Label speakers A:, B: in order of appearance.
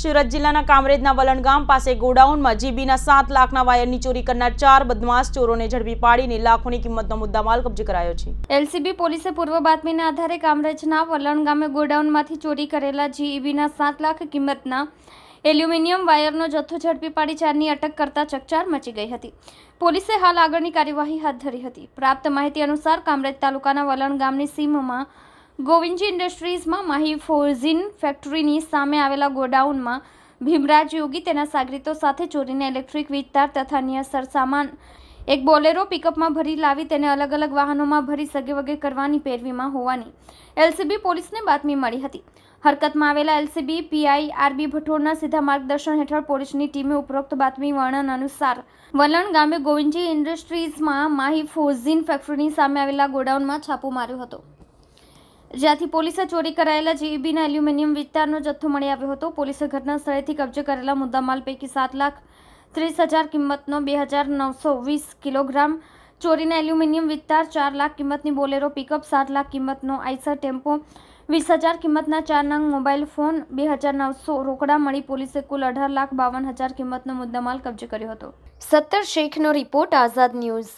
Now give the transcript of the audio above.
A: સુરત જિલ્લાના કામરેજના વલણ ગામ પાસે ગોડાઉનમાં જીબીના સાત લાખના વાયરની ચોરી કરનાર ચાર બદમાશ ચોરોને ઝડપી પાડીને લાખોની કિંમતનો મુદ્દામાલ કબજે કરાયો છે.
B: એલસીબી પોલીસે પૂર્વ બાતમીના આધારે કામરેજના વલણ ગામે ગોડાઉનમાંથી ચોરી કરેલા જીઈબીના સાત લાખ કિંમતના એલ્યુમિનિયમ વાયરનો જથ્થો ઝડપી પાડી ચારની અટક કરતા ચકચાર મચી ગઈ હતી. પોલીસે હાલ આગળની કાર્યવાહી હાથ ધરી હતી. પ્રાપ્ત માહિતી અનુસાર કામરેજ તાલુકાના વલણ ગામની સીમમાં ગોવિંદજી ઇન્ડસ્ટ્રીઝમાં માહી ફોર્ઝિન ફેક્ટરીની સામે આવેલા ગોડાઉનમાં ભીમરાજ યોગી તેના સાગરીતો સાથે ચોરીને ઇલેક્ટ્રિક વીજતાર તથા અન્ય સરસામાન એક બોલેરો પિકઅપમાં ભરી લાવી તેને અલગ અલગ વાહનોમાં ભરી સગે વગે કરવાની પેરવીમાં હોવાની એલસીબી પોલીસને બાતમી મળી હતી. હરકતમાં આવેલા એલસીબી, પીઆઈ, આરબી ભઠોડના સીધા માર્ગદર્શન હેઠળ પોલીસની ટીમે ઉપરોક્ત બાતમી વર્ણન અનુસાર વલણ ગામે ગોવિંદજી ઇન્ડસ્ટ્રીઝમાં માહી ફોઝિન ફેક્ટરીની સામે આવેલા ગોડાઉનમાં છાપો માર્યો હતો. જ્યાંથી પોલીસે ચોરી કરાયેલા જીઈબીના એલ્યુમિનિયમ વિસ્તારનો જથ્થો મળી આવ્યો હતો. પોલીસે ઘટના સ્થળેથી કબજે કરેલા મુદ્દામાલ પૈકી સાત લાખ ત્રીસ હજાર કિંમતનો બે હજાર નવસો વીસ કિલોગ્રામ ચોરીના એલ્યુમિનિયમ વિસ્તાર, ચાર લાખ કિંમતની બોલેરો પિકઅપ, સાત લાખ કિંમતનો આઈસર ટેમ્પો, વીસ હજાર કિંમતના ચાર નંગ મોબાઈલ ફોન, બે હજાર નવસો રોકડા મળી પોલીસે કુલ અઢાર લાખ બાવન હજાર કિંમતનો મુદ્દામાલ કબજે કર્યો હતો. સત્તર શેખનો રિપોર્ટ આઝાદ ન્યૂઝ.